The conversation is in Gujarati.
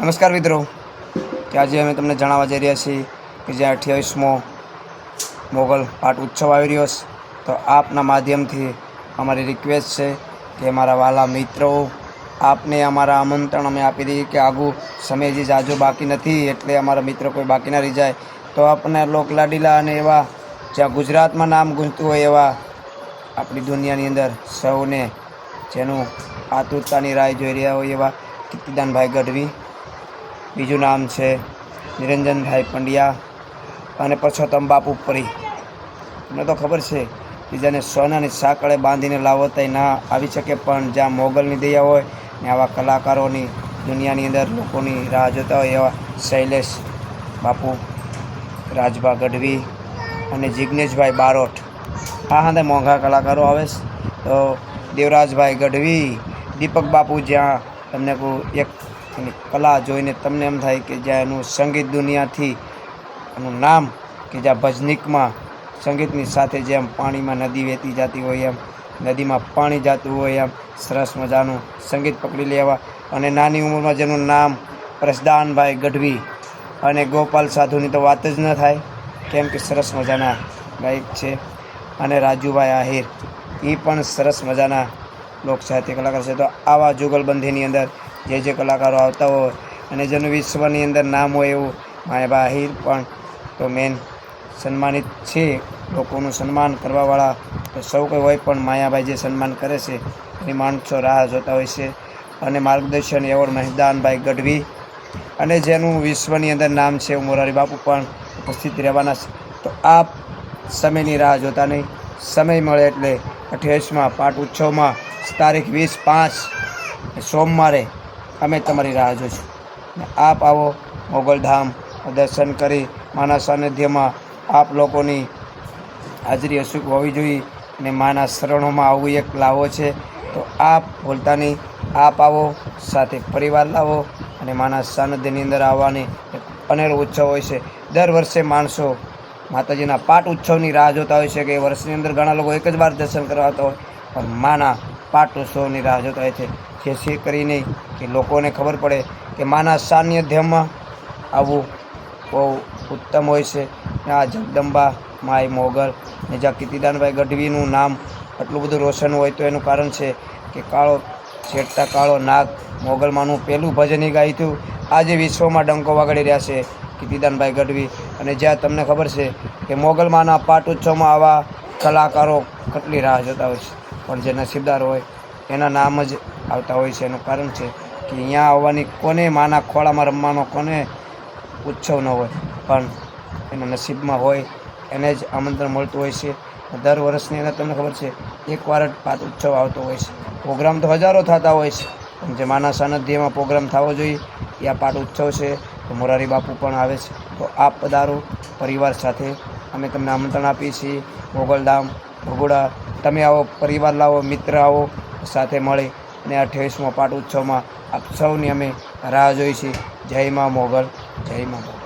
નમસ્કાર મિત્રો. કે આજે અમે તમને જણાવવા જઈ રહ્યા છીએ કે જે અઠ્યાવીસમો મોગલ પાટ ઉત્સવ આવી રહ્યો છે. તો આપના માધ્યમથી અમારી રિક્વેસ્ટ છે કે અમારા વાલા મિત્રો, આપને અમારા આમંત્રણ અમે આપી દઈએ કે આગુ સમય જે જાજો બાકી નથી, એટલે અમારા મિત્રો કોઈ બાકી ના રહી જાય. તો આપણને લોકલાડીલા અને એવા જ્યાં ગુજરાતમાં નામ ગુંજતું હોય એવા આપણી દુનિયાની અંદર સૌને જેનું આતુરતાની રાહ જોઈ રહ્યા હોય એવા કીર્તિદાનભાઈ ગઢવી બીજું નામ છે નિરંજનભાઈ પંડ્યા અને પરસોત્તમ બાપુ પરી તમને તો ખબર છે કે જેને સોનાની સાંકળે બાંધીને લાવો તે ના આવી શકે, પણ જ્યાં મોગલની દયા હોય ને આવા કલાકારોની દુનિયાની અંદર લોકોની રાહ જોતા હોય એવા શૈલેષ બાપુ, રાજભા ગઢવી અને જિજ્ઞેશભાઈ બારોટ. આ હાથે મોંઘા કલાકારો આવે છે. તો દેવરાજભાઈ ગઢવી, દીપક બાપુ જ્યાં તમને એક એની કલા જોઈને તમને એમ થાય કે જ્યાં એનું સંગીત દુનિયાથી એનું નામ કે જ્યાં ભજનિકમાં સંગીતની સાથે જેમ પાણીમાં નદી વહેતી જતી હોય એમ, નદીમાં પાણી જતું હોય એમ, સરસ મજાનું સંગીત પકડી લેવા અને નાની ઉંમરમાં જેનું નામ પ્રસદાનભાઈ ગઢવી અને ગોપાલ સાધુની તો વાત જ ન થાય, કેમ કે સરસ મજાના ગાયક છે અને રાજુભાઈ આહિર. એ પણ સરસ મજાના લોક સાહિત્ય કલાકાર છે. તો આવા જુગલબંધીની અંદર જે જે કલાકારો આવતા હોય અને જેનું વિશ્વની અંદર નામ હોય એવું માયાબા આહિર પણ તો મેન સન્માનિત છે. લોકોનું સન્માન કરવાવાળા તો સૌ કોઈ હોય પણ માયાભાઈ જે સન્માન કરે છે, એની માણસો રાહ જોતા હોય છે. અને માર્ગદર્શન એવોર્ડ મહેદાનભાઈ ગઢવી અને જેનું વિશ્વની અંદર નામ છે મોરારી બાપુ પણ ઉપસ્થિત રહેવાના છે. તો આપ સમયની રાહ જોતા નહીં, સમય મળે એટલે અઠ્યાવીસમાં, પાઠ ઉત્સવમાં, તારીખ વીસ પાંચ, સોમવારે અમે તમારી રાહ જોઈશું. આપ આવો મોગલધામ દર્શન કરી માના સાનિધ્યમાં આપ લોકોની હાજરી અશુક હોવી જોઈએ અને માના શરણોમાં આવવું એક લાવો છે. તો આપ ભૂલતા નહીં આપ આવો, સાથે પરિવાર લાવો અને માના સાનિધ્યની અંદર આવવાની અનેરો ઉત્સવ હોય છે. દર વર્ષે માણસો માતાજીના પાટ ઉત્સવની રાહ જોતા હોય છે કે વર્ષની અંદર ઘણા લોકો એક જ વાર દર્શન કરવા હોય. પણ માના પાટ ઉત્સવની રાહ જોતા હોય છે. જેથી કરીને કે લોકોને ખબર પડે કે માના સાનિધ્યમાં આવવું બહુ ઉત્તમ હોય છે. આ જગદંબા માય મોગલ ને જ્યાં કીર્તિદાનભાઈ ગઢવીનું નામ આટલું બધું રોશન હોય તો એનું કારણ છે કે કાળો છેટતા કાળો નાગ મોગલમાંનું પહેલું ભજન એ ગાયું હતું. આજે વિશ્વમાં ડંકો વગાડી રહ્યા છે કીર્તિદાનભાઈ ગઢવી. અને જ્યાં તમને ખબર છે કે મોગલમાંના પાટ ઉત્સવમાં આવા કલાકારો કેટલી રાહ જોતા હોય છે. પણ જે નસીબદાર હોય એના નામ જ આવતા હોય છે, એનું કારણ છે. કે અહીંયા આવવાની કોને માના ખોળામાં રમવાનો, કોને ઉત્સવ ન હોય. પણ એના નસીબમાં હોય, એને જ આમંત્રણ મળતું હોય છે. દર વર્ષની અંદર તમને ખબર છે એકવાર જ પાત ઉત્સવ આવતો હોય છે. પ્રોગ્રામ તો હજારો થતા હોય છે, પણ જે માના સાનિધ્યમાં પ્રોગ્રામ થવો જોઈએ, એ આ પાટ ઉત્સવ છે. તો મોરારી બાપુ પણ આવે છે. તો આપ પધારો, પરિવાર સાથે. અમે તમને આમંત્રણ આપીએ છીએ. મોગલધામ, ભગોડા, તમે આવો, પરિવાર લાવો, મિત્ર આવો, સાથે મળી. અને અઠ્યાવીસમો પાટ ઉત્સવમાં આપ સૌની અમે રાહ જોઈ છીએ જય મા મોગલ, જય મા મોગલ.